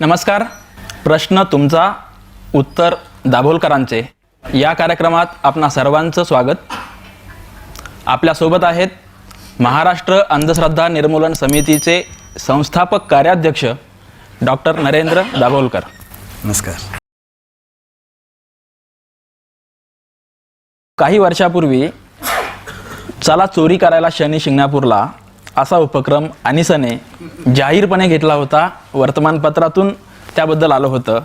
नमस्कार. प्रश्न तुमचा उत्तर दाभोलकरांचे. या कार्यक्रमात आपणा सर्वांचं स्वागत. आपल्यासोबत आहेत महाराष्ट्र अंधश्रद्धा निर्मूलन समितीचे संस्थापक कार्याध्यक्ष डॉक्टर नरेंद्र दाभोलकर. नमस्कार. काही वर्षापूर्वी चला चोरी करायला शनी शिंगणापूरला असा उपक्रम अनिसने जाहीरपणे घेतला होता. वर्तमानपत्रातून त्याबद्दल आलं होतं.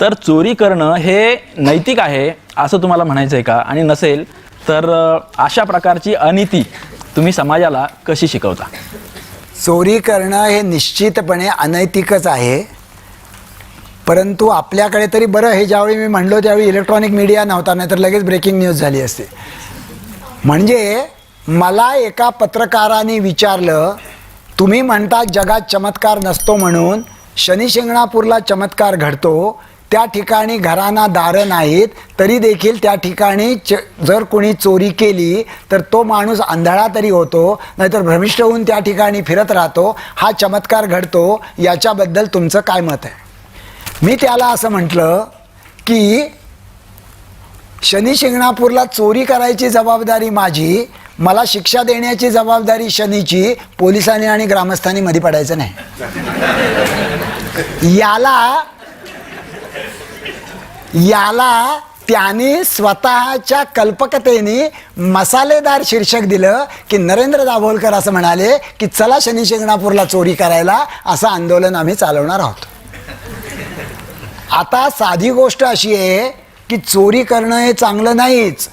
तर चोरी करणं हे नैतिक आहे असं तुम्हाला म्हणायचं आहे का? आणि नसेल तर अशा प्रकारची अनिती तुम्ही समाजाला कशी शिकवता? चोरी करणं हे निश्चितपणे अनैतिकच आहे. परंतु आपल्याकडे तरी बरं हे ज्यावेळी मी म्हणलो त्यावेळी इलेक्ट्रॉनिक मीडिया नव्हता नाही तर लगेच ब्रेकिंग न्यूज झाली असते. म्हणजे मला एका पत्रकाराने विचारलं तुम्ही म्हणता जगात चमत्कार नसतो म्हणून शनिशिंगणापूरला चमत्कार घडतो त्या ठिकाणी घरांना दारं नाहीत तरी देखील त्या ठिकाणी च जर कोणी चोरी केली तर तो माणूस आंधळा तरी होतो नाहीतर भ्रमिष्ट होऊन त्या ठिकाणी फिरत राहतो हा चमत्कार घडतो याच्याबद्दल तुमचं काय मत आहे? मी त्याला असं म्हटलं की शनी शिंगणापूरला चोरी करायची जबाबदारी माझी मला शिक्षा देण्याची जबाबदारी शनीची पोलिसांनी आणि ग्रामस्थांनी मध्ये पडायचं नाही. याला याला त्याने स्वतःच्या कल्पकतेने मसालेदार शीर्षक दिलं की नरेंद्र दाभोलकर असं म्हणाले की चला शनी शिंगणापूरला चोरी करायला असं आंदोलन आम्ही चालवणार आहोत. आता साधी गोष्ट अशी आहे की चोरी करणं हे चांगलं नाहीच.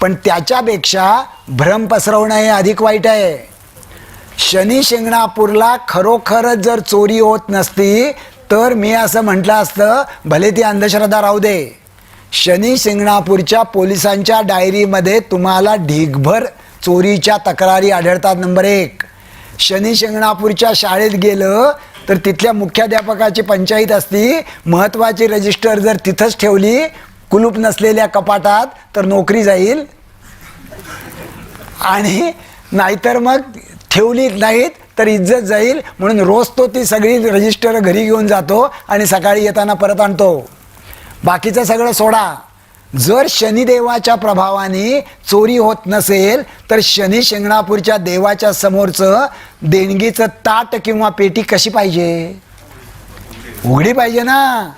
पण त्याच्यापेक्षा भ्रम पसरवणं हे अधिक वाईट आहे. शनी शिंगणापूरला खरोखरच जर चोरी होत नसती तर मी असं म्हटलं असतं भले ती अंधश्रद्धा राहू दे. शनी शिंगणापूरच्या पोलिसांच्या डायरीमध्ये तुम्हाला ढीगभर चोरीच्या तक्रारी आढळतात नंबर एक. शनी शिंगणापूरच्या शाळेत गेलं तर तिथल्या मुख्याध्यापकाची पंचायत असती महत्त्वाची रजिस्टर जर तिथंच ठेवली कुलूप नसलेल्या कपाटात तर नोकरी जाईल. आणि नाहीतर मग ठेवली नाहीत तर इज्जत जाईल. म्हणून रोज तो ती सगळी रजिस्टर घरी घेऊन जातो आणि सकाळी येताना परत आणतो. बाकीचं सगळं सोडा. जर शनिदेवाच्या प्रभावाने चोरी होत नसेल तर शनी शिंगणापूरच्या देवाच्या समोरचं देणगीचं ताट किंवा पेटी कशी पाहिजे? उघडी पाहिजे ना.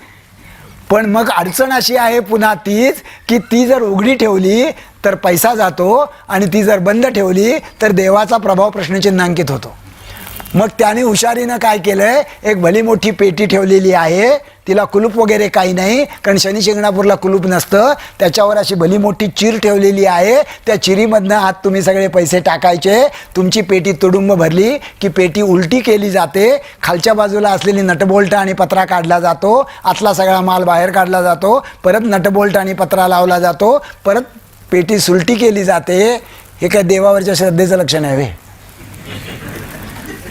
पण मग अडचण अशी आहे पुन्हा तीच की ती जर उघडी ठेवली तर पैसा जातो आणि ती जर बंद ठेवली तर देवाचा प्रभाव प्रश्नचिन्हांकित होतो. मग त्याने हुशारीनं काय केलंय? एक भली मोठी पेटी ठेवलेली आहे. तिला कुलूप वगैरे काही नाही कारण शनी शिंगणापूरला कुलूप नसतं. त्याच्यावर अशी भली मोठी चीर ठेवलेली आहे. त्या चिरीमधनं आत तुम्ही सगळे पैसे टाकायचे. तुमची पेटी तुडुंब भरली की पेटी उलटी केली जाते. खालच्या बाजूला असलेली नटबोल्ट आणि पत्रा काढला जातो. आतला सगळा माल बाहेर काढला जातो. परत नटबोल्ट आणि पत्रा लावला जातो. परत पेटी सुलटी केली जाते. हे काय देवावरच्या श्रद्धेचं लक्षण आहे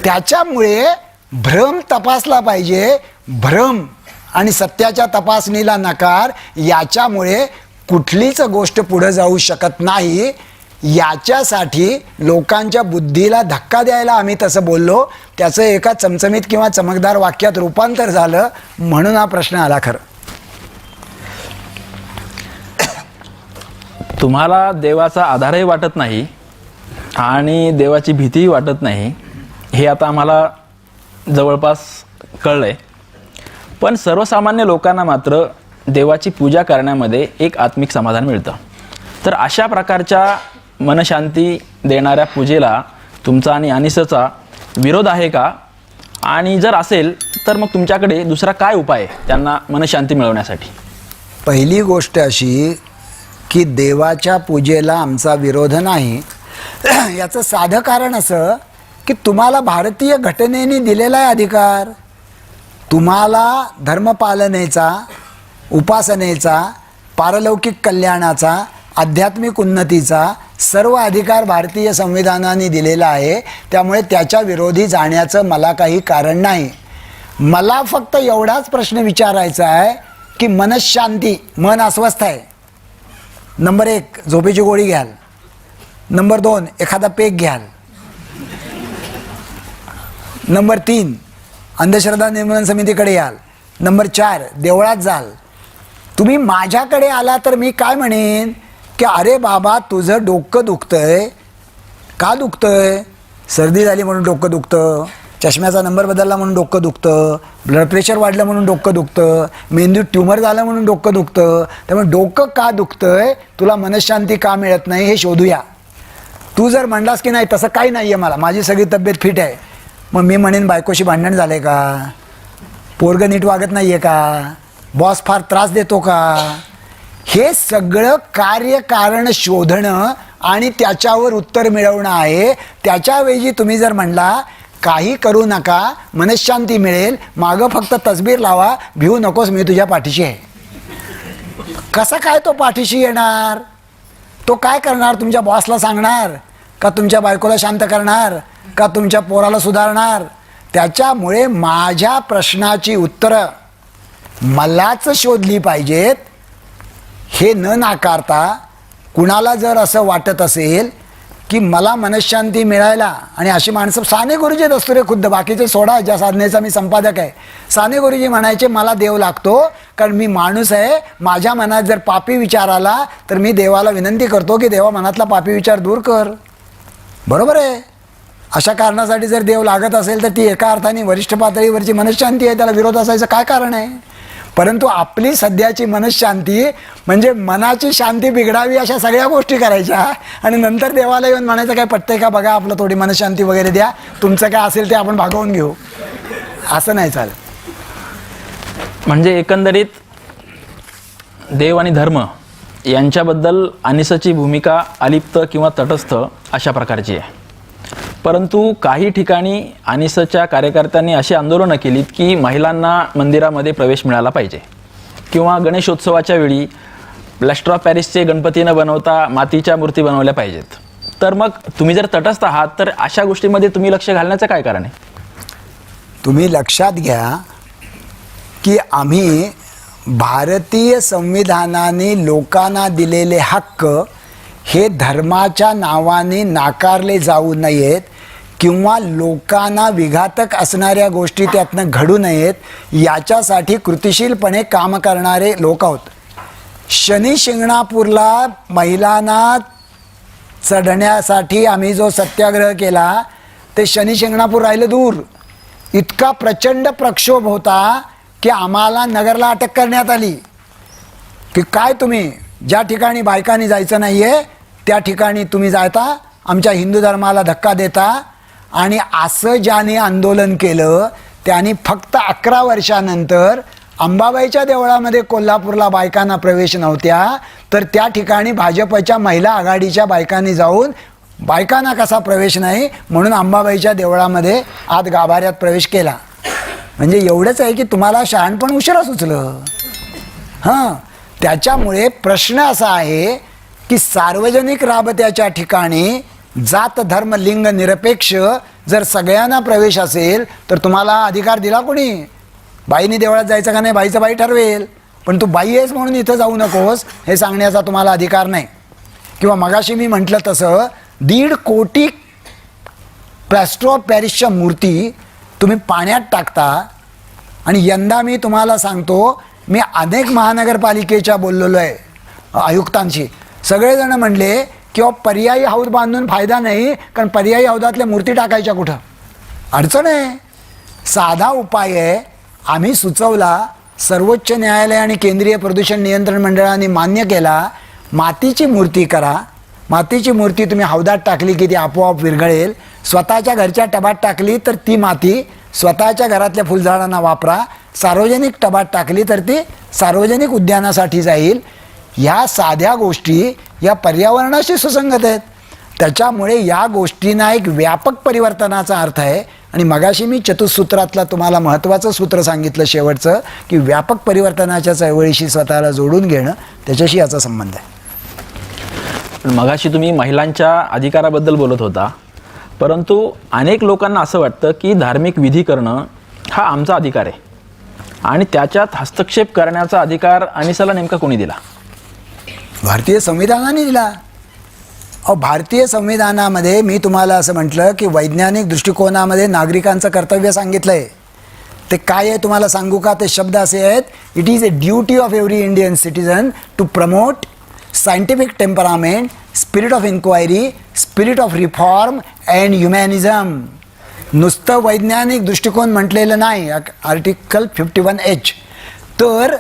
त्याच्यामुळे भ्रम तपासला पाहिजे. भ्रम आणि सत्याच्या तपासणीला नकार याच्यामुळे कुठलीच गोष्ट पुढं जाऊ शकत नाही. याच्यासाठी लोकांच्या बुद्धीला धक्का द्यायला आम्ही तसं बोललो. त्याचं एका चमचमीत किंवा चमकदार वाक्यात रूपांतर झालं म्हणून हा प्रश्न आला खरं. तुम्हाला देवाचा आधारही वाटत नाही आणि देवाची भीतीही वाटत नाही. हे आता आम्हाला जवळपास कळलं आहे पण सर्वसामान्य लोकांना मात्र देवाची पूजा करण्यामध्ये एक आत्मिक समाधान मिळतं. तर अशा प्रकारच्या मनशांती देणाऱ्या पूजेला तुमचा आणि अनिसचा विरोध आहे का? आणि जर असेल तर मग तुमच्याकडे दुसरा काय उपाय आहे त्यांना मनशांती मिळवण्यासाठी? पहिली गोष्ट अशी की देवाच्या पूजेला आमचा विरोध नाही. याचं साधं कारण असं की तुम्हाला भारतीय घटनेने दिलेला आहे अधिकार. तुम्हाला धर्मपालनेचा उपासनेचा पारलौकिक कल्याणाचा आध्यात्मिक उन्नतीचा सर्व अधिकार भारतीय संविधानाने दिलेला आहे. त्यामुळे त्याच्या विरोधी जाण्याचं मला काही कारण नाही. मला फक्त एवढाच प्रश्न विचारायचा आहे की मनशांती मन अस्वस्थ आहे. नंबर एक झोपेची गोळी घ्याल. नंबर दोन एखादा पेक घ्याल. नंबर तीन अंधश्रद्धा निर्मूलन समितीकडे याल. नंबर चार देवळात जाल. तुम्ही माझ्याकडे आला तर मी काय म्हणेन? की अरे बाबा तुझं डोकं दुखतंय. का दुखतंय? सर्दी झाली म्हणून डोकं दुखतं. चष्म्याचा नंबर बदलला म्हणून डोकं दुखतं. ब्लड प्रेशर वाढलं म्हणून डोकं दुखतं. मेंदू ट्युमर झालं म्हणून डोकं दुखतं. त्यामुळे डोकं का दुखतंय? तुला मनशांती का मिळत नाही हे शोधूया. तू जर म्हणलास की नाही तसं काही नाही आहे मला. माझी सगळी तब्येत फिट आहे. मग मी म्हणेन बायकोशी भांडण झालं आहे का? पोरगं नीट वागत नाही आहे का? बॉस फार त्रास देतो का? हे सगळं कार्यकारण शोधणं आणि त्याच्यावर उत्तर मिळवणं आहे. त्याच्याऐवजी तुम्ही जर म्हणला काही करू नका मनशांती मिळेल मागं फक्त तसबीर लावा भिवू नकोस मी तुझ्या पाठीशी आहे. कसा काय तो पाठीशी येणार? तो काय करणार? तुमच्या बॉसला सांगणार? का तुमच्या बायकोला शांत करणार? का तुमच्या पोराला सुधारणार? त्याच्यामुळे माझ्या प्रश्नाची उत्तरं मलाच शोधली पाहिजेत. हे न नाकारता कुणाला जर असं वाटत असेल की मला मनशांती मिळायला आणि अशी माणसं साने गुरुजी असतो रे खुद्द बाकीचे सोडा ज्या साधनेचा मी संपादक आहे. साने गुरुजी म्हणायचे मला देव लागतो कारण मी माणूस आहे. माझ्या मनात जर पापी विचार आला तर मी देवाला विनंती करतो की देवा मनातला पापी विचार दूर कर. बरोबर आहे? अशा कारणासाठी जर देव लागत असेल तर ती एका अर्थाने वरिष्ठ पातळीवरची मनशांती आहे त्याला विरोध असायचं काय कारण आहे? परंतु आपली सध्याची मनशांती म्हणजे मनाची शांती बिघडावी अशा सगळ्या गोष्टी करायच्या. आणि नंतर देवाला येऊन म्हणायचं काय पटतंय का बघा आपलं थोडी मनशांती वगैरे द्या. तुमचं काय असेल ते आपण भागवून घेऊ. असं नाही चालत. म्हणजे एकंदरीत देव आणि धर्म यांच्याबद्दल अनिसची भूमिका अलिप्त किंवा तटस्थ अशा प्रकारची आहे. परंतु काही ठिकाणी आनिसच्या कार्यकर्त्यांनी अशी आंदोलनं केलीत की महिलांना मंदिरामध्ये प्रवेश मिळाला पाहिजे. किंवा गणेशोत्सवाच्या वेळी प्लॅस्टर ऑफ पॅरिसचे गणपती न बनवता मातीच्या मूर्ती बनवल्या पाहिजेत. तर मग तुम्ही जर तटस्थ आहात तर अशा गोष्टीमध्ये तुम्ही लक्ष घालण्याचं काय कारण आहे? तुम्ही लक्षात घ्या की आम्ही भारतीय संविधानाने लोकांना दिलेले हक्क हे धर्माच्या नावाने नाकारले जाऊ नयेत किंवा लोकांना विघातक असणाऱ्या गोष्टी त्यातनं घडू नयेत याच्यासाठी कृतिशीलपणे काम करणारे लोक आहोत. शनी शिंगणापूरला महिलांना चढण्यासाठी आम्ही जो सत्याग्रह केला ते शनी शिंगणापूर राहिलं दूर. इतका प्रचंड प्रक्षोभ होता की आम्हाला नगरला अटक करण्यात आली. की काय तुम्ही? ज्या ठिकाणी बायकांनी जायचं नाही आहे त्या ठिकाणी तुम्ही जाता आमच्या हिंदू धर्माला धक्का देता. आणि असं ज्याने आंदोलन केलं त्यांनी फक्त अकरा वर्षानंतर अंबाबाईच्या देवळामध्ये कोल्हापूरला बायकांना प्रवेश नव्हत्या. तर त्या ठिकाणी भाजपच्या महिला आघाडीच्या बायकांनी जाऊन बायकांना कसा प्रवेश नाही म्हणून अंबाबाईच्या देवळामध्ये आत गाभाऱ्यात प्रवेश केला. म्हणजे एवढंच आहे की तुम्हाला शहाणपण उशिरा सुचलं. हां. त्याच्यामुळे प्रश्न असा आहे की सार्वजनिक राबत्याच्या ठिकाणी जात धर्म लिंग निरपेक्ष जर सगळ्यांना प्रवेश असेल तर तुम्हाला अधिकार दिला कोणी? बाईने देवळात जायचं का नाही? बाईचं बाई ठरवेल. पण तू बाई आहेस म्हणून इथं जाऊ नकोस हे सांगण्याचा तुम्हाला अधिकार नाही. किंवा मगाशी मी म्हटलं तसं दीड कोटी प्लॅस्ट्रो पॅरिसच्या मूर्ती तुम्ही पाण्यात टाकता आणि यंदा मी तुम्हाला सांगतो मी अनेक महानगरपालिकेच्या बोललेलो आहे आयुक्तांशी. सगळेजण म्हणले किंवा पर्यायी हौद बांधून फायदा नाही कारण पर्यायी हौदातल्या मूर्ती टाकायच्या कुठं? अडचण आहे. साधा उपाय आहे आम्ही सुचवला सर्वोच्च न्यायालय आणि केंद्रीय प्रदूषण नियंत्रण मंडळाने मान्य केला मातीची मूर्ती करा. मातीची मूर्ती तुम्ही हौदात टाकली की ती आपोआप विरघळेल. स्वतःच्या घरच्या टबात टाकली तर ती माती स्वतःच्या घरातल्या फुलझाडांना वापरा. सार्वजनिक टबात टाकली तर ती सार्वजनिक उद्यानासाठी जाईल. ह्या साध्या गोष्टी या पर्यावरणाशी सुसंगत आहेत. त्याच्यामुळे या गोष्टींना एक व्यापक परिवर्तनाचा अर्थ आहे. आणि मगाशी मी चतुसूत्रातला तुम्हाला महत्त्वाचं सूत्र सांगितलं शेवटचं की व्यापक परिवर्तनाच्या चळवळीशी स्वतःला जोडून घेणं त्याच्याशी याचा संबंध आहे. पण मगाशी तुम्ही महिलांच्या अधिकाराबद्दल बोलत होता. परंतु अनेक लोकांना असं वाटतं की धार्मिक विधी करणं हा आमचा अधिकार आहे. आणि त्याच्यात हस्तक्षेप करण्याचा अधिकार अनिसाला नेमका कोणी दिला? भारतीय संविधानाने दिला. अहो भारतीय संविधानामध्ये मी तुम्हाला असं म्हटलं की वैज्ञानिक दृष्टिकोनामध्ये नागरिकांचं कर्तव्य सांगितलं आहे ते काय आहे तुम्हाला सांगू का? ते शब्द असे आहेत it is a duty of every Indian citizen to promote scientific temperament spirit of inquiry spirit of reform and humanism नुसतं वैज्ञानिक दृष्टिकोन म्हटलेलं नाही. आर्टिकल फिफ्टी वन एच तर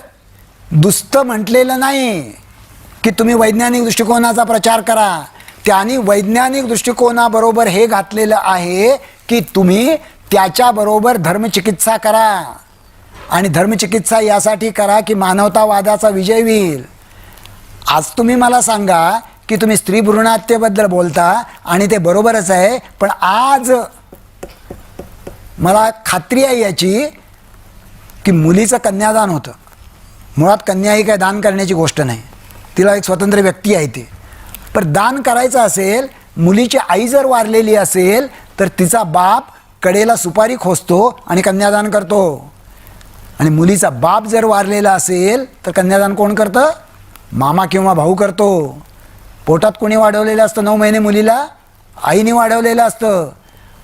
दुसतं म्हटलेलं नाही की तुम्ही वैज्ञानिक दृष्टिकोनाचा प्रचार करा. त्यांनी वैज्ञानिक दृष्टिकोनाबरोबर हे घातलेलं आहे की तुम्ही त्याच्याबरोबर धर्मचिकित्सा करा. आणि धर्मचिकित्सा यासाठी करा की मानवतावादाचा विजय होईल. आज तुम्ही मला सांगा की तुम्ही स्त्री भ्रूणात्येबद्दल बोलता आणि ते बरोबरच आहे पण आज मला खात्री आहे याची की मुलीचं कन्यादान होतं. मुळात कन्या ही काय दान करण्याची गोष्ट नाही. तिला एक स्वतंत्र व्यक्ती आहे ती. पण दान करायचं असेल मुलीची आई जर वारलेली असेल तर तिचा बाप कडेला सुपारी खोसतो आणि कन्यादान करतो. आणि मुलीचा बाप जर वारलेला असेल तर कन्यादान कोण करतं? मामा किंवा भाऊ करतो. पोटात कोणी वाढवलेलं असतं नऊ महिने मुलीला? आईने वाढवलेलं असतं.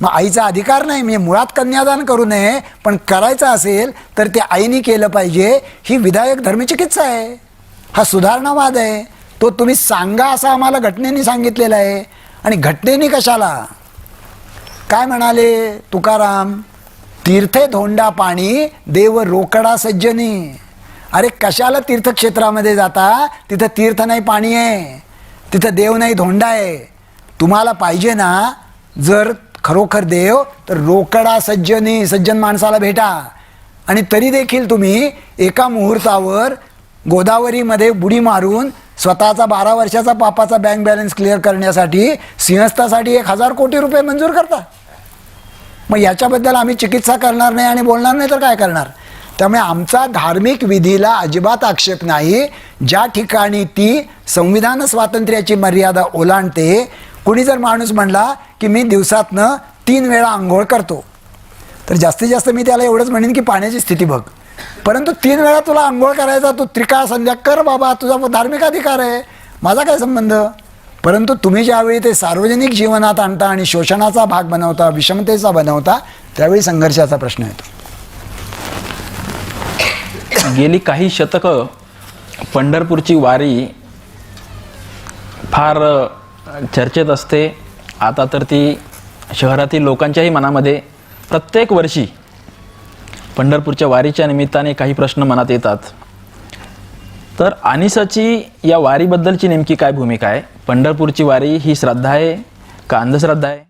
मग आईचा अधिकार नाही म्हणजे मुळात कन्यादान करू नये पण करायचं असेल तर ते आईने केलं पाहिजे. ही विधायक धर्मचिकित्सा आहे. हा सुधारणावाद आहे. तो तुम्ही सांगा असं आम्हाला घटनेने सांगितलेला आहे. आणि घटनेने कशाला? काय म्हणाले तुकाराम? तीर्थे धोंडा पाणी देव रोकडा सज्जनी. अरे कशाला तीर्थक्षेत्रामध्ये जाता? तिथं तीर्थ नाही पाणी आहे. तिथं देव नाही धोंडा आहे. तुम्हाला पाहिजे ना जर खरोखर देव तर रोकडा सज्जनी सज्जन माणसाला भेटा. आणि तरी देखील तुम्ही एका मुहूर्तावर गोदावरीमध्ये बुडी मारून स्वतःचा बारा वर्षाचा पापाचा बँक बॅलन्स क्लिअर करण्यासाठी सिंहस्थासाठी एक हजार कोटी रुपये मंजूर करता. मग याच्याबद्दल आम्ही चिकित्सा करणार नाही आणि बोलणार नाही तर काय करणार? त्यामुळे आमचा धार्मिक विधीला अजिबात आक्षेप नाही. ज्या ठिकाणी ती संविधान स्वातंत्र्याची मर्यादा ओलांडते कुणी जर माणूस म्हणला की मी दिवसातनं तीन वेळा आंघोळ करतो तर जास्तीत जास्त मी त्याला एवढंच म्हणेन की पाण्याची स्थिती बघ. परंतु तीन वेळा तुला आंघोळ करायचा तू त्रिकाळ संध्या कर बाबा तुझा धार्मिक अधिकार आहे. माझा काय संबंध? परंतु तुम्ही ज्यावेळी ते सार्वजनिक जीवनात आणता आणि शोषणाचा भाग बनवता विषमतेचा बनवता त्यावेळी संघर्षाचा प्रश्न येतो. गेली काही शतकं पंढरपूरची वारी फार चर्चेत असते. आता तर ती शहरातील लोकांच्याही मनामध्ये प्रत्येक वर्षी पंढरपूरच्या वारीच्या निमित्ताने काही प्रश्न मनात येतात. तर आनिसाची या वारीबद्दलची नेमकी काय भूमिका आहे? पंढरपूरची वारी ही श्रद्धा आहे का अंधश्रद्धा आहे?